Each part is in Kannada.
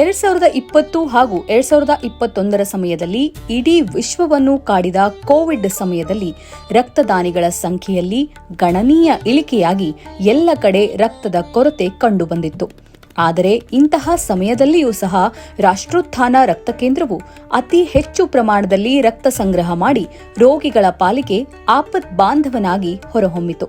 ಎರಡ್ ಸಾವಿರದ ಇಪ್ಪತ್ತು ಹಾಗೂ ಎರಡ್ ಸಾವಿರದ ಇಪ್ಪತ್ತೊಂದರ ಸಮಯದಲ್ಲಿ ಇಡೀ ವಿಶ್ವವನ್ನು ಕಾಡಿದ ಕೋವಿಡ್ ಸಮಯದಲ್ಲಿ ರಕ್ತದಾನಿಗಳ ಸಂಖ್ಯೆಯಲ್ಲಿ ಗಣನೀಯ ಇಳಿಕೆಯಾಗಿ ಎಲ್ಲ ಕಡೆ ರಕ್ತದ ಕೊರತೆ ಕಂಡುಬಂದಿತ್ತು. ಆದರೆ ಇಂತಹ ಸಮಯದಲ್ಲಿಯೂ ಸಹ ರಾಷ್ಟ್ರೋತ್ಥಾನ ರಕ್ತ ಕೇಂದ್ರವು ಅತಿ ಹೆಚ್ಚು ಪ್ರಮಾಣದಲ್ಲಿ ರಕ್ತ ಸಂಗ್ರಹ ಮಾಡಿ ರೋಗಿಗಳ ಪಾಲಿಗೆ ಆಪತ್ ಬಾಂಧವನಾಗಿ ಹೊರಹೊಮ್ಮಿತು.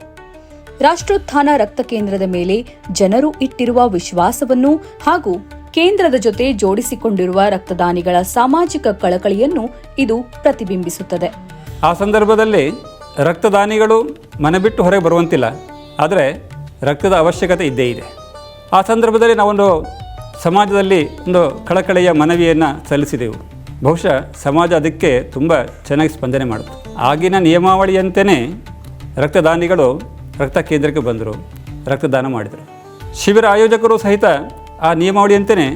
ರಾಷ್ಟ್ರೋತ್ಥಾನ ರಕ್ತ ಕೇಂದ್ರದ ಮೇಲೆ ಜನರು ಇಟ್ಟಿರುವ ವಿಶ್ವಾಸವನ್ನು ಹಾಗೂ ಕೇಂದ್ರದ ಜೊತೆ ಜೋಡಿಸಿಕೊಂಡಿರುವ ರಕ್ತದಾನಿಗಳ ಸಾಮಾಜಿಕ ಕಳಕಳಿಯನ್ನು ಇದು ಪ್ರತಿಬಿಂಬಿಸುತ್ತದೆ. ಆ ಸಂದರ್ಭದಲ್ಲಿ ರಕ್ತದಾನಿಗಳು ಮನೆ ಬಿಟ್ಟು ಹೊರಗೆ ಬರುವಂತಿಲ್ಲ, ಆದರೆ ರಕ್ತದ ಅವಶ್ಯಕತೆ ಇದ್ದೇ ಇದೆ. ಆ ಸಂದರ್ಭದಲ್ಲಿ ನಾವೊಂದು ಸಮಾಜದಲ್ಲಿ ಒಂದು ಕಳಕಳಿಯ ಮನವಿಯನ್ನು ಸಲ್ಲಿಸಿದೆವು. ಬಹುಶಃ ಸಮಾಜ ಅದಕ್ಕೆ ತುಂಬ ಚೆನ್ನಾಗಿ ಸ್ಪಂದನೆ ಮಾಡಿತು ಆಗಿನ ನಿಯಮಾವಳಿಯಂತೆಯೇ ರಕ್ತದಾನಿಗಳು ರಕ್ತ ಕೇಂದ್ರಕ್ಕೆ ಬಂದರು, ರಕ್ತದಾನ ಮಾಡಿದರು. ಶಿಬಿರ ಆಯೋಜಕರು ಸಹಿತ ಆ ನಿಯಮಾವಳಿಯಂತೆಯೇ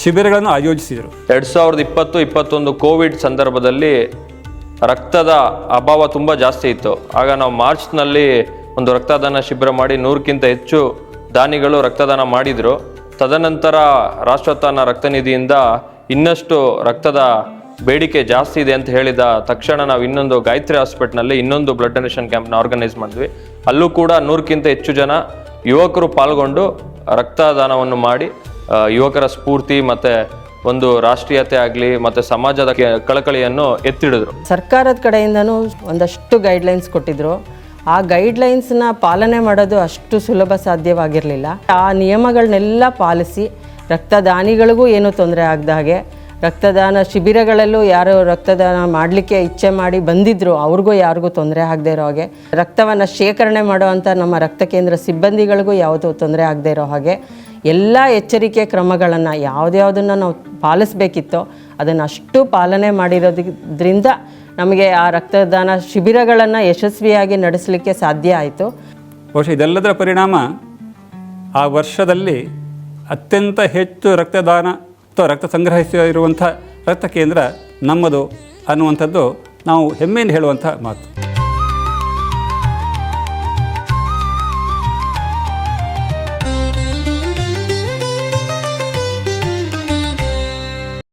ಶಿಬಿರಗಳನ್ನು ಆಯೋಜಿಸಿದರು. ಎರಡು ಸಾವಿರದ ಇಪ್ಪತ್ತು, ಇಪ್ಪತ್ತೊಂದು ಕೋವಿಡ್ ಸಂದರ್ಭದಲ್ಲಿ ರಕ್ತದ ಅಭಾವ ತುಂಬ ಜಾಸ್ತಿ ಇತ್ತು. ಆಗ ನಾವು ಮಾರ್ಚ್ನಲ್ಲಿ ಒಂದು ರಕ್ತದಾನ ಶಿಬಿರ ಮಾಡಿ ನೂರಕ್ಕಿಂತ ಹೆಚ್ಚು ದಾನಿಗಳು ರಕ್ತದಾನ ಮಾಡಿದರು. ತದನಂತರ ರಾಷ್ಟ್ರೋತ್ಥಾನ ರಕ್ತನಿಧಿಯಿಂದ ಇನ್ನಷ್ಟು ರಕ್ತದ ಬೇಡಿಕೆ ಜಾಸ್ತಿ ಇದೆ ಅಂತ ಹೇಳಿದ ತಕ್ಷಣ ನಾವು ಇನ್ನೊಂದು ಗಾಯತ್ರಿ ಹಾಸ್ಪಿಟ್ಲಲ್ಲಿ ಇನ್ನೊಂದು ಬ್ಲಡ್ ಡೊನೇಷನ್ ಕ್ಯಾಂಪ್ನ ಆರ್ಗನೈಸ್ ಮಾಡಿದ್ವಿ. ಅಲ್ಲೂ ಕೂಡ ನೂರಕ್ಕಿಂತ ಹೆಚ್ಚು ಜನ ಯುವಕರು ಪಾಲ್ಗೊಂಡು ರಕ್ತದಾನವನ್ನು ಮಾಡಿ ಯುವಕರ ಸ್ಫೂರ್ತಿ ಮತ್ತು ಒಂದು ರಾಷ್ಟ್ರೀಯತೆ ಆಗಲಿ ಮತ್ತು ಸಮಾಜದ ಕಳಕಳಿಯನ್ನು ಎತ್ತಿಡಿದ್ರು. ಸರ್ಕಾರದ ಕಡೆಯಿಂದನೂ ಒಂದಷ್ಟು ಗೈಡ್ಲೈನ್ಸ್ ಕೊಟ್ಟಿದ್ರು. ಆ ಗೈಡ್ಲೈನ್ಸ್ನ ಪಾಲನೆ ಮಾಡೋದು ಅಷ್ಟು ಸುಲಭ ಸಾಧ್ಯವಾಗಿರಲಿಲ್ಲ. ಆ ನಿಯಮಗಳನ್ನೆಲ್ಲ ಪಾಲಿಸಿ ರಕ್ತದಾನಿಗಳಿಗೂ ಏನೂ ತೊಂದರೆ ಆಗದ ಹಾಗೆ ರಕ್ತದಾನ ಶಿಬಿರಗಳಲ್ಲೂ ಯಾರು ರಕ್ತದಾನ ಮಾಡಲಿಕ್ಕೆ ಇಚ್ಛೆ ಮಾಡಿ ಬಂದಿದ್ರು, ಅವ್ರಿಗೂ ಯಾರಿಗೂ ತೊಂದರೆ ಆಗದೆ ಇರೋ ಹಾಗೆ. ರಕ್ತವನ್ನು ಶೇಖರಣೆ ಮಾಡುವಂಥ ನಮ್ಮ ರಕ್ತ ಕೇಂದ್ರ ಸಿಬ್ಬಂದಿಗಳಿಗೂ ಯಾವುದೂ ತೊಂದರೆ ಆಗದೆ ಇರೋ ಹಾಗೆ. ಎಲ್ಲ ಎಚ್ಚರಿಕೆ ಕ್ರಮಗಳನ್ನು ಯಾವುದ್ಯಾವುದನ್ನು ನಾವು ಪಾಲಿಸಬೇಕಿತ್ತೋ ಅದನ್ನು ಅಷ್ಟು ಪಾಲನೆ ಮಾಡಿರೋದ್ರಿಂದ ನಮಗೆ ಆ ರಕ್ತದಾನ ಶಿಬಿರಗಳನ್ನು ಯಶಸ್ವಿಯಾಗಿ ನಡೆಸಲಿಕ್ಕೆ ಸಾಧ್ಯ ಆಯಿತು. ಬಹುಶಃ ಇದೆಲ್ಲದರ ಪರಿಣಾಮ ಆ ವರ್ಷದಲ್ಲಿ ಅತ್ಯಂತ ಹೆಚ್ಚು ರಕ್ತದಾನ ಅಥವಾ ರಕ್ತ ಸಂಗ್ರಹಿಸಿರುವಂಥ ರಕ್ತ ಕೇಂದ್ರ ನಮ್ಮದು ಅನ್ನುವಂಥದ್ದು ನಾವು ಹೆಮ್ಮೆಯಿಂದ ಹೇಳುವಂಥ ಮಾತು.